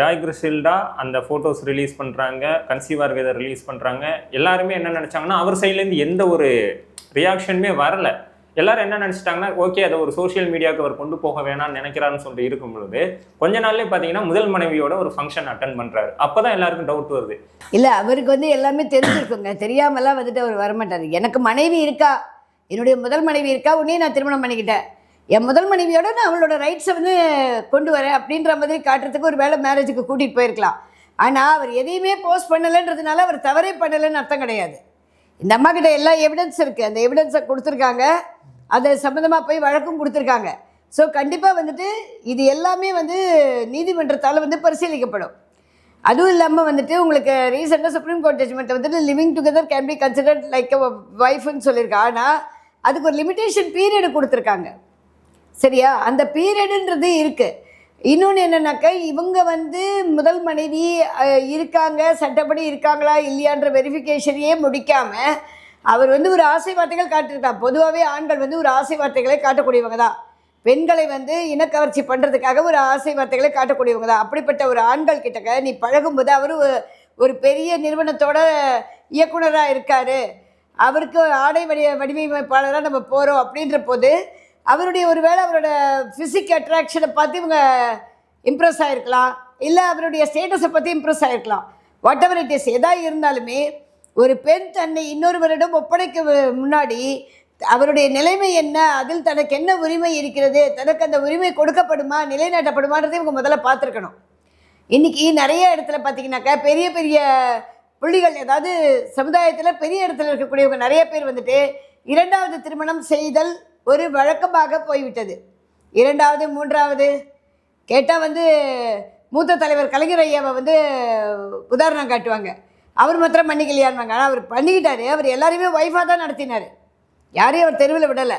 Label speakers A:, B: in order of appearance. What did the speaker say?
A: Joy கிறிஸ்டில்டா அந்த photos release பண்ணுறாங்க கன்சீவர் ஆர்கதை release பண்ணுறாங்க எல்லாருமே என்ன நினச்சாங்கன்னா அவர் சைட்லேருந்து எந்த ஒரு ரியாக்ஷனுமே வரல. எல்லாரும் என்ன நினச்சிட்டாங்கன்னா ஓகே அதை ஒரு சோஷியல் மீடியாவுக்கு அவர் கொண்டு போக வேணாம்னு நினைக்கிறாருன்னு சொல்லிட்டு இருக்கும் பொழுது கொஞ்ச நாள்லேயே பார்த்தீங்கன்னா முதல் மனைவியோட ஒரு ஃபங்க்ஷன் அட்டன் பண்ணுறாரு அப்போ தான் எல்லாருக்கும் டவுட் வருது.
B: இல்லை அவருக்கு வந்து எல்லாமே தெரிஞ்சிருக்குங்க. தெரியாமலாம் வந்துட்டு அவர் வரமாட்டார். எனக்கு மனைவி இருக்கா? என்னுடைய முதல் மனைவி இருக்கா? உடனே நான் திருமணம் பண்ணிக்கிட்டேன். என் முதல் மனைவியோட நான் அவளோட ரைட்ஸை வந்து கொண்டு வரேன் அப்படின்ற மாதிரி காட்டுறதுக்கு ஒரு வேலை மேரேஜுக்கு கூட்டிகிட்டு போயிருக்கலாம். ஆனால் அவர் எதையுமே போஸ்ட் பண்ணலைன்றதுனால அவர் தவறே பண்ணலைன்னு அர்த்தம் கிடையாது. இந்த அம்மா கிட்ட எல்லா எவிடன்ஸ் இருக்குது அந்த எவிடன்ஸை கொடுத்துருக்காங்க. அதை சம்மந்தமாக போய் வழக்கும் கொடுத்துருக்காங்க. ஸோ கண்டிப்பாக வந்துட்டு இது எல்லாமே வந்து நீதிமன்றத்தால் வந்து பரிசீலிக்கப்படும். அதுவும் இல்லாமல் வந்துட்டு உங்களுக்கு ரீசெண்டாக சுப்ரீம் கோர்ட் ஜட்ஜ்மெண்ட் வந்துட்டு living together can be considered like a ஒய்ஃப்னு சொல்லியிருக்கா. ஆனால் அதுக்கு ஒரு லிமிட்டேஷன் பீரியடு கொடுத்துருக்காங்க. சரியா? அந்த பீரியடுன்றது இருக்குது இன்னொன்று என்னன்னாக்கா இவங்க வந்து முதல் மனைவி இருக்காங்க சட்டப்படி இருக்காங்களா இல்லையான்ற வெரிஃபிகேஷனையே முடிக்காமல் அவர் வந்து ஒரு ஆசை வார்த்தைகள் காட்டியிருக்கார் பொதுவாகவே ஆண்கள் வந்து ஒரு ஆசை வார்த்தைகளை காட்டக்கூடியவங்க தான். பெண்களை வந்து இனக்கவர்ச்சி பண்ணுறதுக்காக ஒரு ஆசை வார்த்தைகளை காட்டக்கூடியவங்க தான். அப்படிப்பட்ட ஒரு ஆண்கள் கிட்டக்க நீ பழகும்போது அவர் ஒரு பெரிய நிறுவனத்தோட இயக்குனராக இருக்கார். அவருக்கு ஆடை வடி வடிவமைப்பாளராக நம்ம போகிறோம் அப்படின்ற போது அவருடைய ஒருவேளை அவரோட ஃபிசிக் அட்ராக்ஷனை பார்த்து இவங்க இம்ப்ரெஸ் ஆகிருக்கலாம் இல்லை அவருடைய ஸ்டேட்டஸை பற்றி இம்ப்ரெஸ் ஆகிருக்கலாம் வாட் எவர் இட் இஸ் எதாக இருந்தாலுமே ஒரு பெண் தன்னை இன்னொருவரிடம் ஒப்படைக்க முன்னாடி அவருடைய நிலைமை என்ன அதில் தனக்கு என்ன உரிமை இருக்கிறது தனக்கு அந்த உரிமை கொடுக்கப்படுமா நிலைநாட்டப்படுமான்றதை இவங்க முதல்ல பார்த்துருக்கணும். இன்னைக்கு நிறைய இடத்துல பார்த்தீங்கன்னாக்கா பெரிய பெரிய புள்ளிகள் ஏதாவது சமுதாயத்தில் பெரிய இடத்துல இருக்கக்கூடியவங்க நிறைய பேர் வந்துட்டு இரண்டாவது திருமணம் செய்தல் ஒரு வழக்கமாக போய்விட்டது. இரண்டாவது மூன்றாவது கேட்டால் வந்து மூத்த தலைவர் கலைஞர் ஐயாவை வந்து உதாரணம் காட்டுவாங்க. அவர் மாத்திரம் பண்ணிக்கலையான்வாங்க ஆனால் அவர் பண்ணிக்கிட்டாரு. அவர் எல்லாரையுமே ஒய்ஃபாக தான் நடத்தினார். யாரையும் அவர் தெருவில் விடலை.